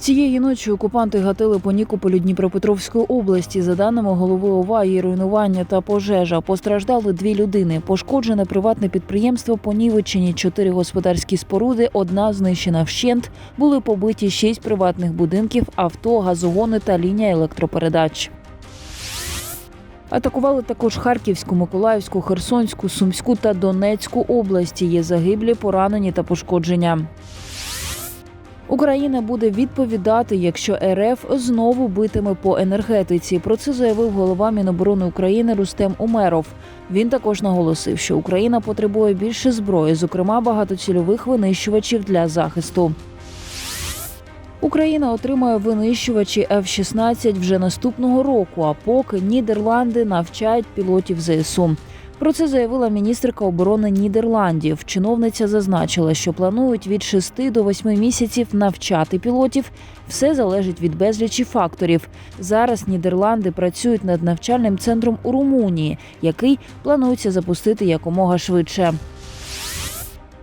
Цієї ночі окупанти гатили по Нікополю Дніпропетровської області. За даними голови ОВА, є руйнування та пожежа. Постраждали дві людини. Пошкоджене приватне підприємство по Нівеччині, чотири господарські споруди, одна знищена вщент. Були побиті шість приватних будинків, авто, газогони та лінія електропередач. Атакували також Харківську, Миколаївську, Херсонську, Сумську та Донецьку області. Є загиблі, поранені та пошкодження. Україна буде відповідати, якщо РФ знову битиме по енергетиці. Про це заявив голова Міноборони України Рустем Умеров. Він також наголосив, що Україна потребує більше зброї, зокрема багатоцільових винищувачів для захисту. Україна отримає винищувачі F-16 вже наступного року. А поки Нідерланди навчають пілотів ЗСУ. Про це заявила міністерка оборони Нідерландів. Чиновниця зазначила, що планують від 6 до 8 місяців навчати пілотів. Все залежить від безлічі факторів. Зараз Нідерланди працюють над навчальним центром у Румунії, який планується запустити якомога швидше.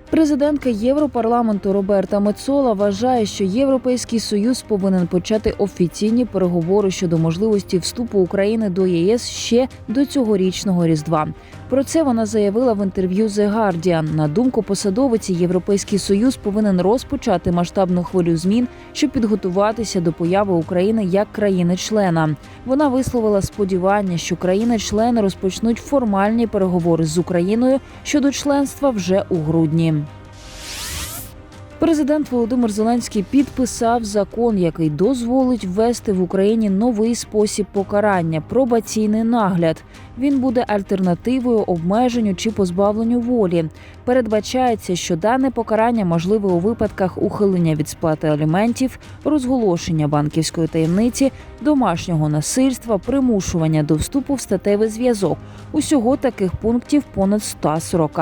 Президентка Європарламенту Роберта Мецола вважає, що Європейський союз повинен почати офіційні переговори щодо можливості вступу України до ЄС ще до цьогорічного різдва. Про це вона заявила в інтерв'ю The Guardian. На думку посадовиці, Європейський союз повинен розпочати масштабну хвилю змін, щоб підготуватися до появи України як країни-члена. Вона висловила сподівання, що країни-члени розпочнуть формальні переговори з Україною щодо членства вже у грудні. Президент Володимир Зеленський підписав закон, який дозволить ввести в Україні новий спосіб покарання пробаційний нагляд. Він буде альтернативою обмеженню чи позбавленню волі. Передбачається, що дане покарання можливе у випадках ухилення від сплати аліментів, розголошення банківської таємниці, домашнього насильства, примушування до вступу в статевий зв'язок. Усього таких пунктів понад 140.